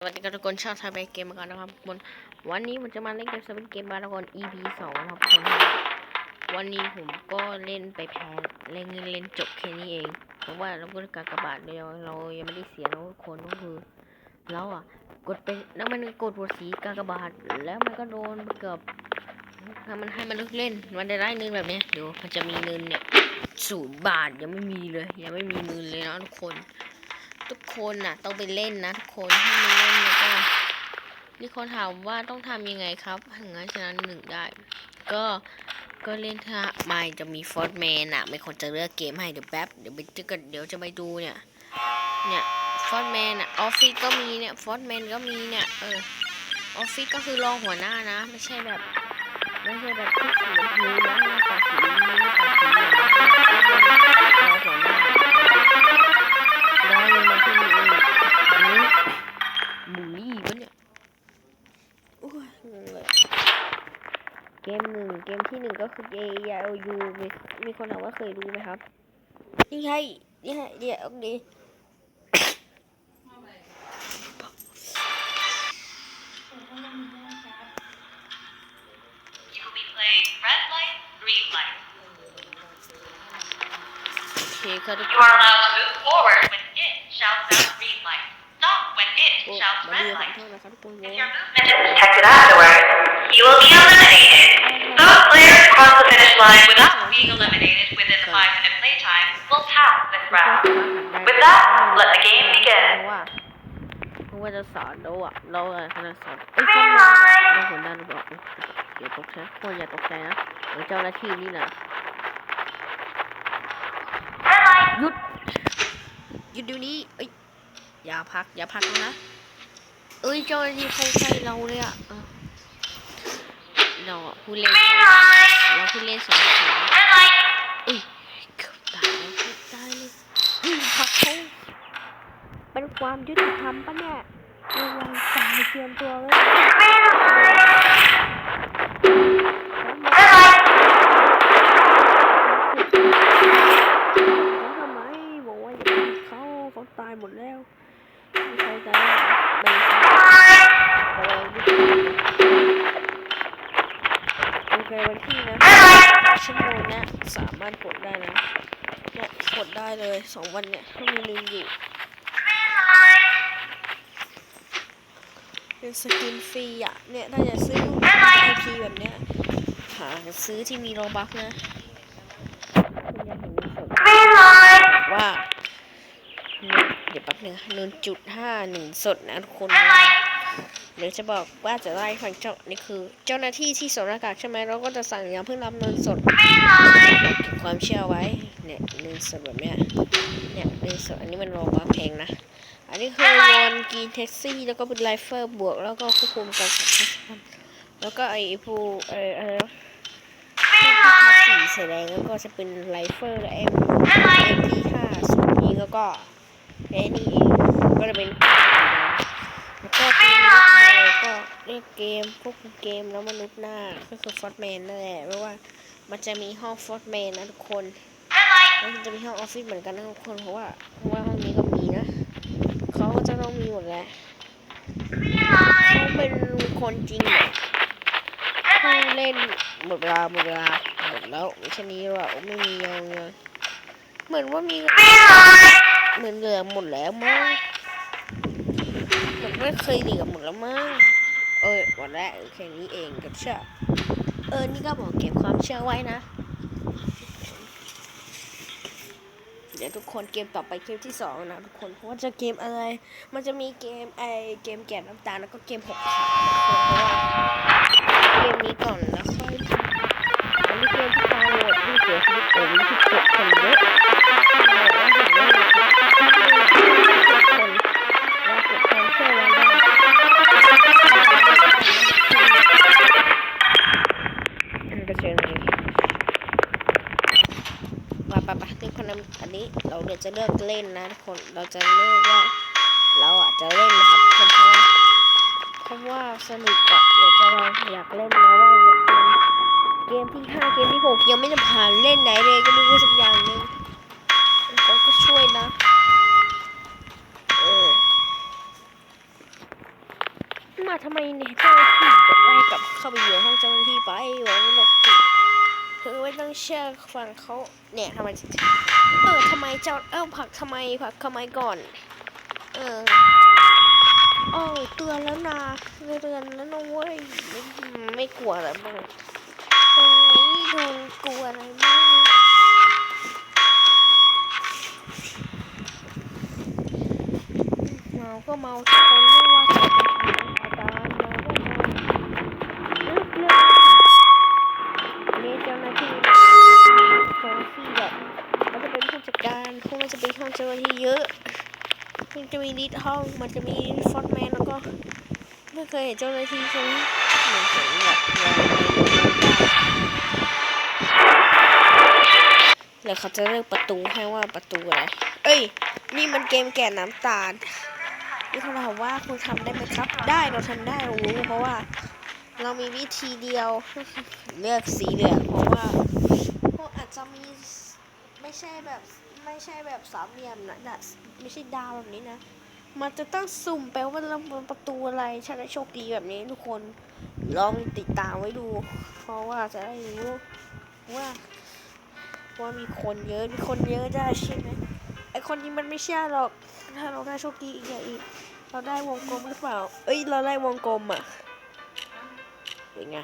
สวัสดีครับทุกคนชอบไทยไปเกมมากันนะครับทุกคนวันนี้ผมจะมาเล่นเกมสวิตเกมบาร์กอน EP สองครับทุกคนวันนี้ผมก็เล่นไปแพ้เล่นเล่นจบแค่นี้เองเพราะว่าเราก็กากระบาทเดียวเรายังไม่ได้เสียนะทุกคนก็คือเราอะ กดไปแล้วมันกดหัวสีกากบาทแล้วมันก็โดนเกือบถ้ามันให้มันเลิกเล่นมันจะได้เงินแบบนี้เดี๋ยวมันจะมีเงินเนี่ยศูนย์บาทยังไม่มีเลยยังไม่มีเงินเลยนะทุกคน ทุกคนน่ะ ต้องไปเล่นนะทุกคนถ้าไม่เล่นแล้วก็มีคนถามว่าต้องทำยังไงครับถึงจะชนะหนึ่งได้ ก็ก็เล่นถ้าไม่จะมีฟอร์ดแมนอะไม่คนจะเลือกเกมให้เดี๋ยวแป๊บเดี๋ยวไปเจอกันเดี๋ยวจะไปดูเนี่ยเนี่ยฟอร์ดแมนอะออฟฟิศก็มีเนี่ยฟอร์ดแมนก็มีเนี่ยเออออฟฟิศก็คือรองหัวหน้านะ ไม่ใช่แบบไม่ใช่แบบที่สีชมพูนะหน้าตาสีนี้หน้าตาสีเหลืองนะรองหัวหน้า เกมที่หนึ่งก็คือ A Y O U มีมีคนถามว่าเคยรู้ไหมครับนี่ไงนี่ไงเดี๋ยวนี้ You will be playing red light, green light. โอเคค่ะทุก You คน are allowed to move forward when it shouts out green light. Stop when it โอ้ shouts มา red เรียกขอ light. โทษนะครับทุกคน If your movement is detected afterwards, you will be eliminated. Line without being eliminated within the five minute playtime will pass this round. With that, let the game begin. เพราะว่าเพราะว่าจะสอนเราอะเราอะคณะสอนเอ้ยสอนเราเราหัวหน้าเราบอกอย่าตกใจคนอย่าตกใจนะเดี๋ยวเจ้าหน้าที่นี่นะ Red light. หยุดหยุดเดี๋ยวนี้เอ้ยอย่าพัก อย่าพักนะเอ้ยเจ้าหน้าที่เข้าใกล้เราเลยอะเออเราอะผู้เล่น ส Green อง light. เราผู้เล่นสองสอง Red light. เอ้ยเกือบตายแล้วเกือบตายเลยเฮ้ยพักเขาเป็นความยุติธรรมปะเนี่ยระวังตายเตรียมตัวไว้ ชั่วโมงเนี้ยสามารถกดได้นะเนี่ยกดได้เลยสองวันเนี่ยถ้ามีลืมอยู่เป็นสกินฟรีอะเนี่ยถ้าจะซื้อไอพีแบบเนี้ยหาซื้อที่มีโรบักนะคุณยังเห็นมีผล Green light. ว่าเดี๋ยวแป๊บนึงหนึ่งจุดห้าหนึ่งสดนะทุกคน Red light. เดี๋ยวจะบอกว่าจะไล่ฟังเจ้านี่คือ เจ้าหน้าที่ที่สวมหน้ากากใช่ไหมเราก็จะสั่งอย่าเพิ่งรับเงินสด Green light. เก็บความเชื่อไว้เนี่ยเงินสดแบบเนี้ยเนี่ยเงินสดอันนี้มันโรบาแพงนะอันนี้คือโยนกีนแท็กซี่แล้วก็เป็นไรเฟิลบวกแล้วก็ควบคุมการขับรถแล้วก็ไอ้ผู้เอ่อเอ่อ Green ภาค light. สีแสดงแล้วก็จะเป็นไรเฟิลและเอ็มเอ็มที่ห้าสูงยิงแล้วก็ไอ้นี่ก็จะเป็นแล้วก็เกมแล้วก็เล่ นเกมพวกเกมแล้วมนุษย์หน้าก็คือฟอร์ดแมนนั่นแหละเพราะว่ามันจะมีห้องฟอร์ดแมนนะทุกคนแล้วมันจะมีห้องออฟฟิศเหมือนกันนะทุกคนเพราะว่าเพราะว่าห้องนี้ก็มีนะเขาก็จะต้องมีหมดแหละเขาเป็นคนจริงเนี่ย Red ผู้เล่นหมดเวลาหมดเวลาหมดแล้วไม่ช่นี้หรอไม่มียังเลยเหมือนว่ามีเหมือนเหลือหมดแล้วมั้งมันไม่เคยเหลือหมดแล้วมั้ง เออหมดแล้วเออแค่นี้เองกับเชื่อเออ นี่ก็บอกเก็บความเชื่อไว้นะ เดี๋ยวทุกคนเกมต่อไปเกมที่สองนะทุกคนเพราะว่าจะเกมอะไร มันจะมีเกมไอเกมแกะน้ำตาลแล้วก็เกมหกขาเพราะว่าเกมนี้ก่อนแล้วค่อยอันนี้เกมที่ตายหดที่เสียชีวิตผมที่เจ็บคนเยอะ เดี๋ยวจะเลือกเล่นนะทุกคน เราจะเลือกว่าเราอะจะเล่นนะครับเพราะว่าเพราะว่าสนุกอะเดี๋ยวจะลองอยากเล่นนะว่าเกมที่ห้าเกมที่หกยังไม่ได้ผ่านเล่นไหนเลยก็ไม่รู้สักอย่างหนึงก็ก็ช่วยนะเออมาทำไมเนี่ยเจ้าหน้าที่บอกว่าให้กลับเข้าไปอยู่ห้องเจ้าหน้าที่ไปวางนกจิ เธอไม่ต้องเชื่อฟังเขาเนี่ยทำไมเออทำไมเจ้าเออผลักทำไมผักทำไมก่อน เออโอ้เตือนแล้วนะเตือนแล้วนะเว้ยไม่ไม่กลัวอะไรบ้างเอ้ยโดนกลัวอะไรบ้างเมาก็เมาคนไม่ว่าจะเป็นอาจารย์เมาก็เมาลึกๆนี่เจ้าหน้าที่เจ้าหน้าที่แบบมันจะเป็นผู้จัดการพวกมัน จะเป็นห้องเจ้าหน้าที่เยอะ มันจะมีลิดห้อง มันจะมีฟอนต์แมนแล้วก็ ไม่เคยเห็นเจ้าหน้าที่ใช่ไหมเหมือนผมแบบแล้วเขาจะเลือกประตูให้ว่าประตูอะไร เอ้ย นี่มันเกมแก่น้ำตาลนี่เขาถามว่าคุณทำได้ไหมครับ ได้เราทำได้เรารู้เพราะว่า เรามีวิธีเดียว เลือกสีเหลืองเพราะว่าพวกอาจจะมี ไม่ใช่แบบไม่ใช่แบบสามเหลี่ยมนะนะไม่ใช่ดาวแบบนี้นะ มันจะต้องสุ่มไปว่าเราบนประตูอะไรฉันได้โชคดีแบบนี้ทุกคนลองติดตามไว้ดู เพราะว่าจะได้รู้ว่าว่ามีคนเยอะมีคนเยอะได้ใช่ไหมไอคนนี้มันไม่ใช่หรอกถ้าเราได้โชคดีอีกอย่างอีก เราได้วงกลมหรือเปล่า เอ้ยเราได้วงกลมอะเป็นไง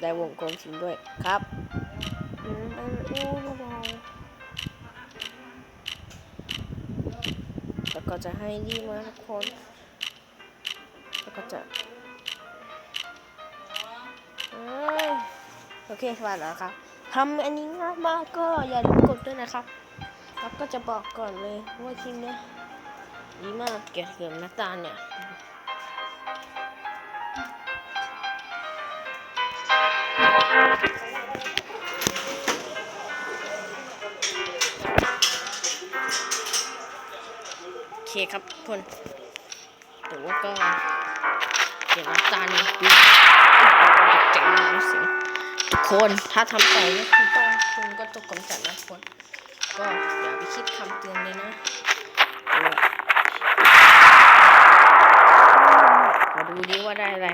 ได้วงกลมจริงด้วยครับอืมอ ก็จะให้ดีมาทุกคนแล้วก็จะอโอเคสบายแล้วครับทำอันนี้ง่ายมากก็อย่าลืมกดด้วยนะครับแล้วก็จะบอกก่อนเลยว่าคลิปเนี้ยดีมากเกี่ยวกับน้ำตาลเนี่ย ครับทุกคนแต่ว่าก็เดี๋ยวน้ำตาลปี๊บเจ๋งนะเสียงทุกคนถ้าทำต่อก็คือต้องคุณก็ต้องกำจัดนะทุกคนก็อย่าไปคิดคำเตือนเลยนะมาดูดิว่าได้อะไร